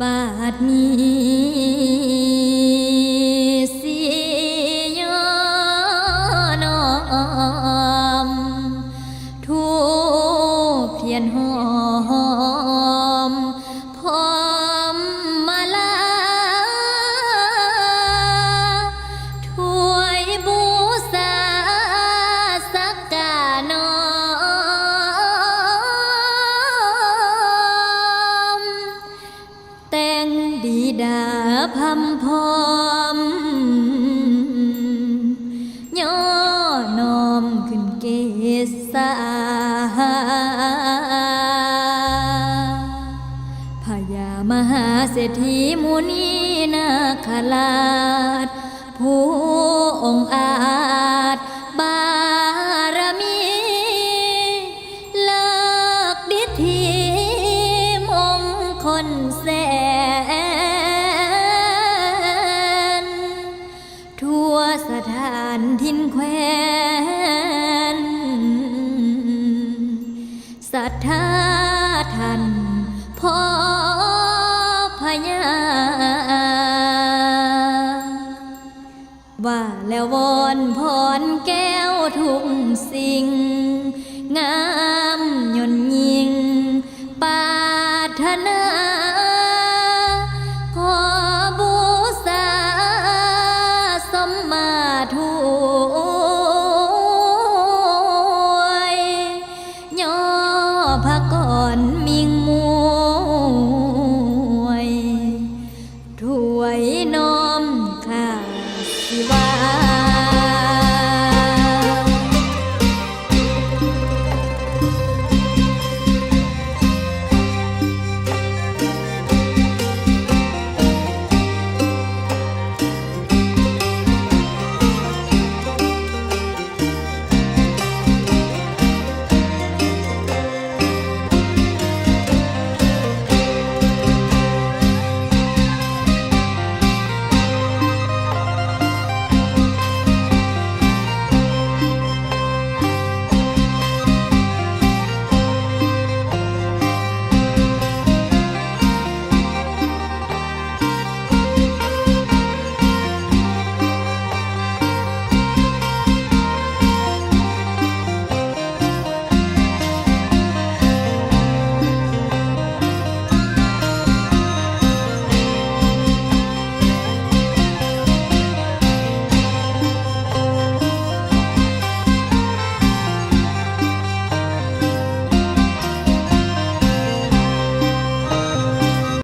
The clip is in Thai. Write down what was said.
บาดนี้สิยอนอ แต่งดีดาพำพร้อมย่อนอมขึ้นเกษาพญามหาเศรษฐีมุนีนาคราชผู้องอาจบารมีเลิกดิธีมงคลแส วสถานทินแควนศรัทธาท่านพ่อพญาว่าแล้ววอนพรแก้วทุกสิ่ง งามยนยิงปารถนา พระก่อนมิงมว